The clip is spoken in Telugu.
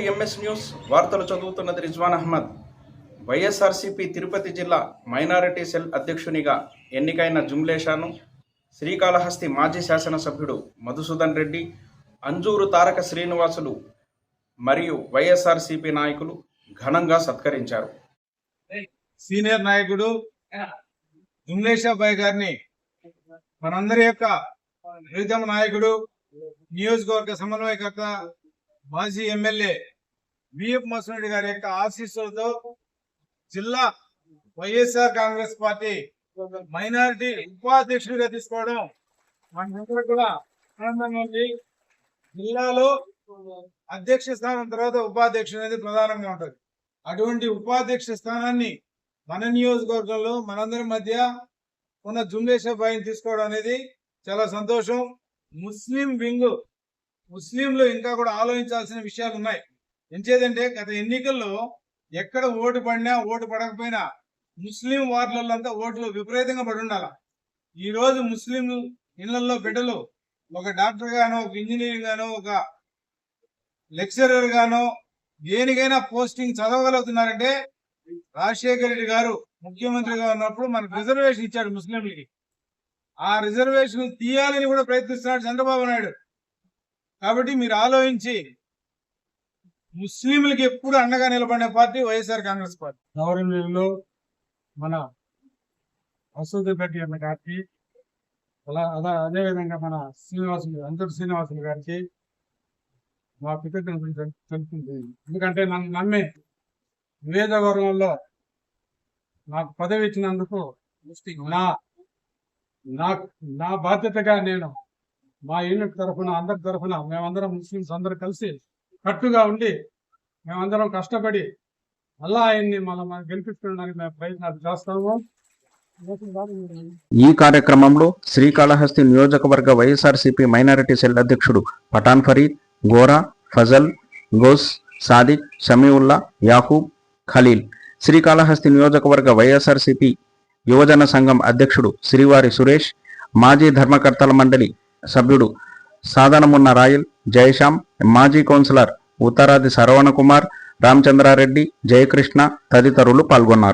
MS news. వార్తలు చదువుతున్నది రిజ్వాన్ అహ్మద్. వైఎస్ఆర్సీపీ తిరుపతి జిల్లా మైనారిటీ సెల్ అధ్యక్షునిగా ఎన్నికైన జుమ్లేషాను శ్రీకాళహస్తి మాజీ శాసనసభ్యుడు మధుసూదన్ రెడ్డి అంజూరు తారక శ్రీనివాసులు మరియు వైఎస్ఆర్సీపీ నాయకులు ఘనంగా సత్కరించారు. సీనియర్ నాయకుడు జుమ్లేషాబాయ్ గారిని మనందరి యొక్క ప్రీతమ నాయకుడు నియోజకవర్గ సమన్వయకర్త మాజీ ఎమ్మెల్యే విఎఫ్ మసూరెడ్డి గారి యొక్క ఆశీస్సులతో జిల్లా వైఎస్ఆర్ కాంగ్రెస్ పార్టీ మైనారిటీ ఉపాధ్యక్షుడిగా తీసుకోవడం మనందరూ కూడా ఆనందంగా ఉంది. జిల్లాలో అధ్యక్ష స్థానం తర్వాత ఉపాధ్యక్షుడు అనేది ప్రధానంగా ఉంటుంది. అటువంటి ఉపాధ్యక్ష స్థానాన్ని మన నియోజకవర్గంలో మనందరి మధ్య ఉన్న జుంబేషాబాయిని తీసుకోవడం అనేది చాలా సంతోషం. ముస్లిం వింగ్ ముస్లింలు ఇంకా కూడా ఆలోచించాల్సిన విషయాలు ఉన్నాయి. ఎంచేదంటే గత ఎన్నికల్లో ఎక్కడ ఓటు పడినా ఓటు పడకపోయినా ముస్లిం వార్డులంతా అంతా ఓట్లు విపరీతంగా పడి ఉండాల ఈరోజు ముస్లింలు ముస్లిం ఇళ్ళలో బిడ్డలు ఒక డాక్టర్ గానో ఒక ఇంజనీర్ గానో ఒక లెక్చరర్ గానో దేనికైనా పోస్టింగ్ చదవగలుగుతున్నారంటే రాజశేఖర రెడ్డి గారు ముఖ్యమంత్రిగా ఉన్నప్పుడు మనకు రిజర్వేషన్ ఇచ్చాడు ముస్లింలకి. ఆ రిజర్వేషన్ తీయాలని కూడా ప్రయత్నిస్తున్నాడు చంద్రబాబు నాయుడు. కాబట్టి మీరు ఆలోచించి ముస్లింలకి ఎప్పుడు అండగా నిలబడే పార్టీ వైఎస్ఆర్ కాంగ్రెస్ పార్టీ. గౌరవనీయులు మన వసూదపేట అన్న గారికి అలా అలా అదే విధంగా మన శ్రీనివాసులు అంతటి శ్రీనివాసులు గారికి మా కృతజ్ఞతలు తెలు- తెలుపుతుంది ఎందుకంటే నన్ను నమ్మి నియోజకవర్గంలో నాకు పదవి ఇచ్చినందుకు నా నా బాధ్యతగా నేను మా యూనిట్ తరఫున అందరి తరఫున మేమందరం ముస్లిమ్స్ అందరం కలిసి కట్టుగా ఉండి మేమందరం కష్టపడి మళ్ళా ఆయన్ని మళ్ళీ మనం మేము ప్రయత్నాలు చేస్తాము. ఈ కార్యక్రమంలో శ్రీకాళహస్తి నియోజకవర్గ వైఎస్ఆర్సీపీ మైనారిటీ సెల్ అధ్యక్షుడు పఠాన్ ఫరీద్ గోరా ఫజల్ గోస్ సాదిక్ షమీవుల్లా యాకూబ్ ఖలీల్. శ్రీకాళహస్తి నియోజకవర్గ వైఎస్ఆర్సీపీ యువజన సంఘం అధ్యక్షుడు శ్రీవారి సురేష్ మాజీ ధర్మకర్తల మండలి సభ్యుడు సాధనమున్న రాయల్ జయశ్యామ్ మాజీ కౌన్సిలర్ ఉత్తరాది శరవణ కుమార్ రామచంద్రారెడ్డి జయకృష్ణ తదితరులు పాల్గొన్నారు.